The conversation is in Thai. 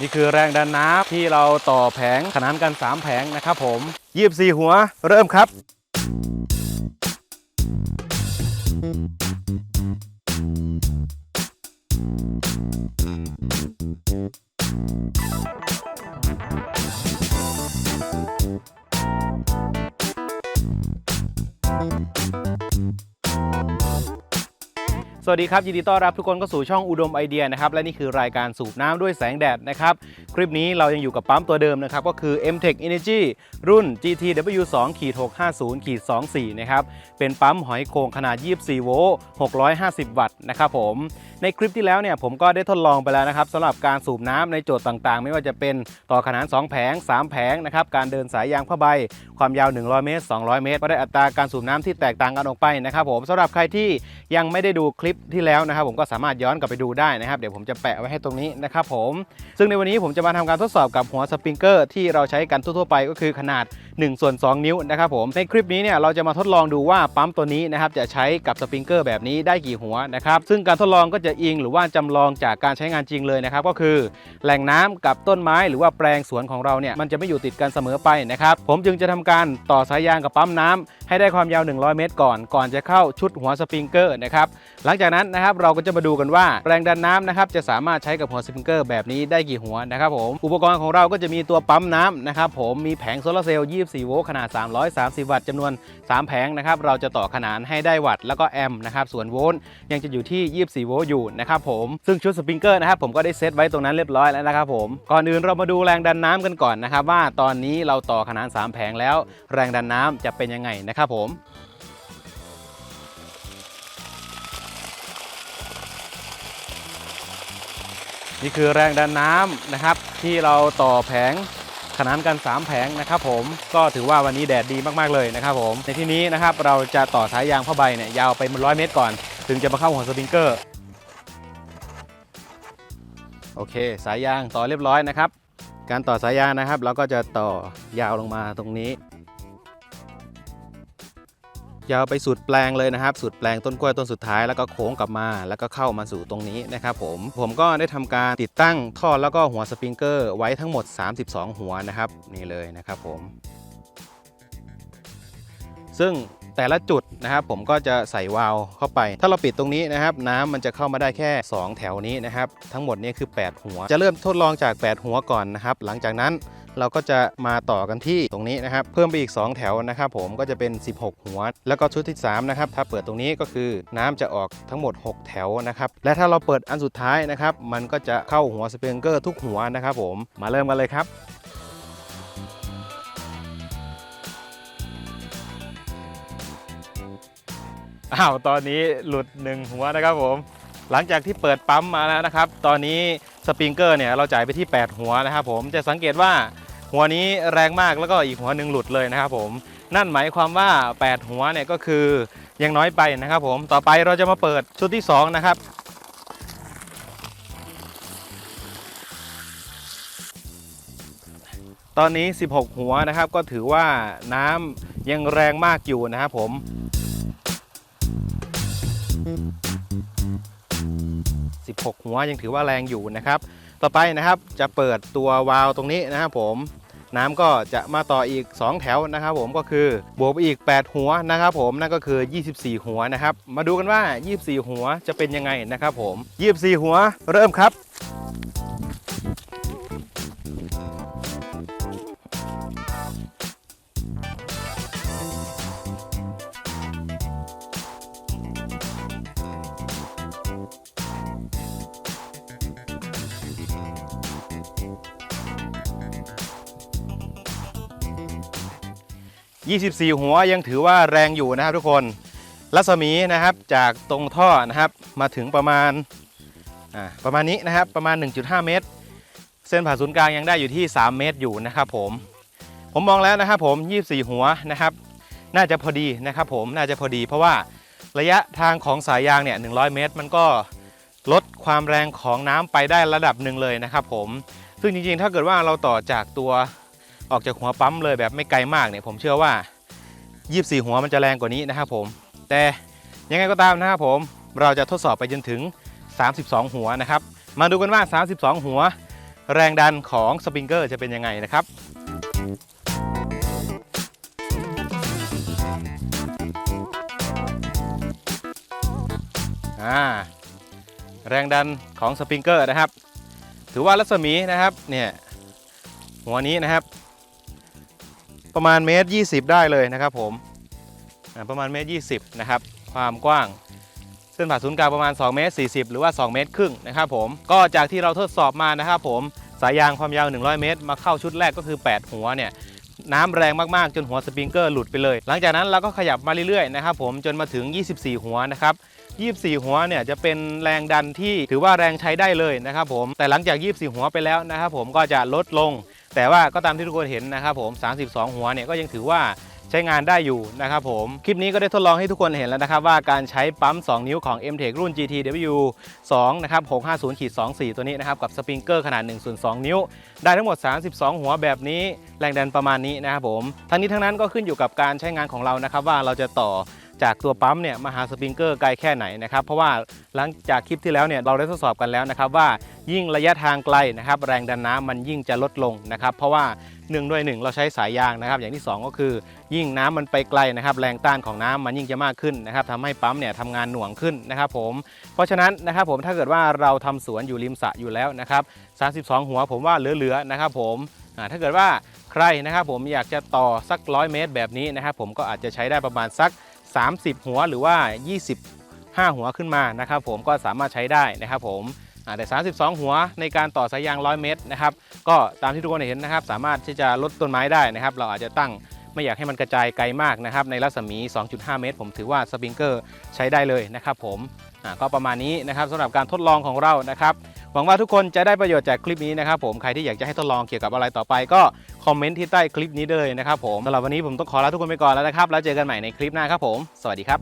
นี่คือแรงดันน้ำที่เราต่อแผงขนานกัน 3 แผงนะครับผม24หัวเริ่มครับส วัสดีครับยินดีต้อนรับทุกคนเข้าสู่ช่องอุดมไอเดียนะครับและนี่คือรายการสูบน้ำด้วยแสงแดดนะครับคลิปนี้เรายังอยู่กับปั๊มตัวเดิมนะครับก็คือ MTech Energy รุ่น GTW2 650 24นะครับเป็นปั๊มหอยโข่งขนาด 24 โวลต์ 650 วัตต์นะครับผมในคลิปที่แล้วเนี่ยผมก็ได้ทดลองไปแล้วนะครับสำหรับการสูบน้ำในโจทย์ต่างๆ ไม่ว่าจะเป็นต่อขนาน 2 แผง 3 แผงนะครับการเดินสายยางผ้าใบ ความยาว 100 เมตร 200 เมตร ก็ได้อัตราการสูบน้ำที่แตกต่างกันออกไปนะครับผมสำหรับใครที่ยังไม่ได้ดูคลิปที่แล้วนะครับผมก็สามารถย้อนกลับไปดูได้นะครับ เดี๋ยวผมจะแปะไว้ให้ตรงนี้นะครับผม ซึ่งในวันนี้ผมจะมาทำการทดสอบกับหัวสปริงเกอร์ที่เราใช้กันทั่วๆไปก็คือขนาด 1 ส่วน 2 นิ้วนะครับผมในคลิปนี้เนี่ยเราจะมาทดลองดูว่าปั๊มตัวนี้นะครับจะใช้กับสปริงเกอร์แบบนี้ได้กี่หัวนะครับซึ่งการทดลองก็จะอิงหรือว่าจำลองจากการใช้งานจริงเลยนะครับก็คือ แหล่งน้ำกับต้นไม้หรือว่าแปลงสวนของเราเนี่ยมันจะไม่อยู่ติดกันเสมอไปนะครับผมจึงจะทำการต่อสายยางกับปั๊มน้ำให้ได้ความยาว 100 เมตร ก่อนก่อนจะเข้าชุดหัวสปริงเกอร์นะครับหลังจากนั้นนะครับเราก็จะมาดูกันว่าแรงดันน้ำนะครับจะสามารถใช้กับหัวสปริงเกอร์แบบนี้ได้กี่หัวนะครับผมอุปกรณ์ของเราก็จะมีตัวปั๊มน้ำนะครับผมมีแผงโซลาเซลล์4 โวลต์ขนาด 330 วัตต์จำนวน 3 แผงนะครับ เราจะต่อขนานให้ได้วัตต์แล้วก็แอมป์นะครับ ส่วนโวลต์ยังจะอยู่ที่ 24 โวลต์อยู่นะครับผม ซึ่งชุดสปริงเกอร์นะครับผมก็ได้เซตไว้ตรงนั้นเรียบร้อยแล้วนะครับผม ก่อนอื่นเรามาดูแรงดันน้ำกันก่อนนะครับว่าตอนนี้เราต่อขนาน 3 แผงแล้ว แรงดันน้ำจะเป็นยังไงนะครับผมนี่คือแรงดันน้ำนะครับ ที่เราต่อแผง ขนานกัน 3 แผงนะครับผมก็ถือว่าวันนี้แดดดีมากๆเลยนะครับผมในที่นี้นะครับเราจะต่อสายยางผ้าใบเนี่ยยาวไปร้อยเมตรก่อน ถึงจะมาเข้าหัวสปริงเกอร์โอเค สายยางต่อเรียบร้อยนะครับ การต่อสายยางนะครับ เราก็จะต่อยาวลงมาตรงนี้ ยาวไปสุดแปลงเลยนะครับ สุดแปลงต้นกล้วยต้นสุดท้ายแล้วก็โค้งกลับมา แล้วก็เข้ามาสู่ตรงนี้นะครับผม ผมก็ได้ทำการติดตั้งท่อแล้วก็หัวสปริงเกอร์ไว้ทั้งหมด 32 หัวนะครับ นี่เลยนะครับผม ซึ่งแต่ละจุดนะครับผมก็จะใส่วาล์วเข้าไป ถ้าเราปิดตรงนี้นะครับ น้ำมันจะเข้ามาได้แค่ 2 แถวนี้นะครับ ทั้งหมดนี้คือ 8 หัว จะเริ่มทดลองจาก 8 หัวก่อนนะครับ หลังจากนั้น เราก็จะมาต่อกันที่ตรงนี้นะครับ เพิ่มไปอีก 2 แถวนะครับผมก็จะเป็น 16 หัว แล้วก็ชุดที่3นะครับถ้าเปิดตรงนี้ก็คือน้ำจะออกทั้งหมด 6 แถวนะครับและถ้าเราเปิดอันสุดท้ายนะครับมันก็จะเข้าหัวสเปริงเกอร์ทุกหัวนะครับผมมาเริ่มกันเลยครับอ้าวตอนนี้หลุดหนึ่งหัวนะครับผม หลังจากที่เปิดปั๊มมาแล้วนะครับ ตอนนี้ ปริงเกอร์เนี่ยเราจ่ายไปที่ 8 หัวนะครับผมจะสังเกตว่าหัวนี้แรงมากแล้วก็อีกหัวหนึ่งหลุดเลยนะครับผมนั่นหมายความว่า 8 หัวเนี่ยก็คือยังน้อยไปนะครับผมต่อไปเราจะมาเปิดชุดที่ 2 นะครับตอนนี้ 16 หัวนะครับก็ถือว่าน้ำยังแรงมากอยู่นะครับผม 6 หัวยังถือว่าแรงอยู่นะครับ ต่อไปนะครับจะเปิดตัววาล์วตรงนี้นะครับผมน้ำก็จะมาต่ออีก 2 แถวนะครับผมก็คือบวกไปอีก 8 หัวนะครับผมนั่นก็คือ 24 หัวนะครับ มาดูกันว่า 24 หัวจะเป็นยังไงนะครับผม 24 หัวเริ่มครับ 24 หัวยังถือว่าแรงอยู่นะครับทุกคน รัศมีนะครับจากตรงท่อนะครับมาถึงประมาณอ่าประมาณนี้นะครับประมาณ 1.5 เมตร เส้นผ่าศูนย์กลางยังได้อยู่ที่ 3 เมตรอยู่นะครับผมผมมองแล้วนะครับผม 24 หัวนะครับน่าจะพอดีนะครับผมน่าจะพอดี เพราะว่าระยะทางของสายยางเนี่ย 100 เมตร มันก็ลดความแรงของน้ำไปได้ระดับหนึ่งเลยนะครับผมซึ่งจริงๆ ถ้าเกิดว่าเราต่อจากตัว ออกจากหัวปั๊มเลยแบบไม่ไกลมากเนี่ยผมเชื่อว่า 24 หัวมันจะแรงกว่านี้นะครับผม แต่ยังไงก็ตามนะครับผมเราจะทดสอบไปจนถึง 32 หัวนะครับ มาดูกันว่า 32 หัว แรงดันของสปริงเกอร์จะเป็นยังไงนะครับแรงดันของสปริงเกอร์นะครับ ถือว่ารัศมีนะครับเนี่ยหัวนี้นะครับ ประมาณเมตร20 ได้เลยนะครับผมประมาณเมตร20นะครับความกว้างเส้นผ่าศูนย์กลางประมาณ2เมตร40 หรือว่า 2 เมตรครึ่งนะครับผมก็จากที่เราทดสอบมานะครับผมสายยางความยาว 100 เมตร มาเข้าชุดแรกก็คือ 8 หัวเนี่ยน้ำแรงมากๆ จนหัวสปริงเกอร์หลุดไปเลย หลังจากนั้นเราก็ขยับมาเรื่อยๆนะครับผมจนมาถึง 24 หัวนะครับ24 หัวเนี่ยจะเป็นแรงดันที่ถือว่าแรงใช้ได้เลยนะครับผมแต่หลังจาก 24 หัวไปแล้วนะครับผมก็จะลดลง แต่ว่าก็ตามที่ทุกคนเห็นนะครับผม 32 หัวเนี่ยก็ยังถือว่าใช้งานได้อยู่นะครับผม คลิปนี้ก็ได้ทดลองให้ทุกคนเห็นแล้วนะครับ ว่าการใช้ปั๊ม 2 นิ้วของ MTech รุ่น GTW 2นะครับ650ขีด24 ตัวนี้นะครับ กับสปริงเกอร์ขนาด1ส่วน2นิ้ว ได้ทั้งหมด 32 หัวแบบนี้ แรงดันประมาณนี้นะครับผม ทั้งนี้ทั้งนั้นก็ขึ้นอยู่กับการใช้งานของเรานะครับว่าเราจะต่อ จากตัวปั๊มเนี่ยมาหาสปริงเกอร์ไกลแค่ไหนนะครับเพราะว่าหลังจากคลิปที่แล้วเนี่ยเราได้ทดสอบกันแล้วนะครับว่ายิ่งระยะทางไกลนะครับแรงดันน้ำมันยิ่งจะลดลงนะครับเพราะว่าหนึ่งด้วยหนึ่งเราใช้สายยางนะครับ อย่างที่สองก็คือ ยิ่งน้ำมันไปไกลนะครับ แรงต้านของน้ำมันยิ่งจะมากขึ้นนะครับทำให้ปั๊มเนี่ยทำงานหน่วงขึ้นนะครับผมเพราะฉะนั้นนะครับผมถ้าเกิดว่าเราทำสวนอยู่ริมสระอยู่แล้วนะครับ32 หัวผมว่าเหลือๆนะครับผมถ้าเกิดว่าใครนะครับผมอยากจะต่อสักร้อยเมตรแบบนี้นะครับผมก็อาจจะใช้ได้ประมาณสัก 30 หัวหรือว่า 25 หัวขึ้นมานะครับผมก็สามารถใช้ได้นะครับผมอ่าแต่ 32 หัวในการต่อสายยาง 100 เมตรนะครับก็ตามที่ทุกคนเห็นนะครับ สามารถที่จะลดต้นไม้ได้นะครับ เราอาจจะตั้งไม่อยากให้มันกระจายไกลมากนะครับ ในรัศมี 2.5 เมตร ผมถือว่าสปริงเกอร์ใช้ได้เลยนะครับผมก็ประมาณนี้นะครับสำหรับการทดลองของเรานะครับหวังว่าทุกคนจะได้ประโยชน์จากคลิปนี้นะครับผมใครที่อยากจะให้ทดลองเกี่ยวกับอะไรต่อไปก็ คอมเมนต์ที่ใต้คลิปนี้เลยนะครับผมสำหรับวันนี้ผมต้องขอลาทุกคนไปก่อนแล้วนะครับ แล้วเจอกันใหม่ในคลิปหน้าครับผม สวัสดีครับ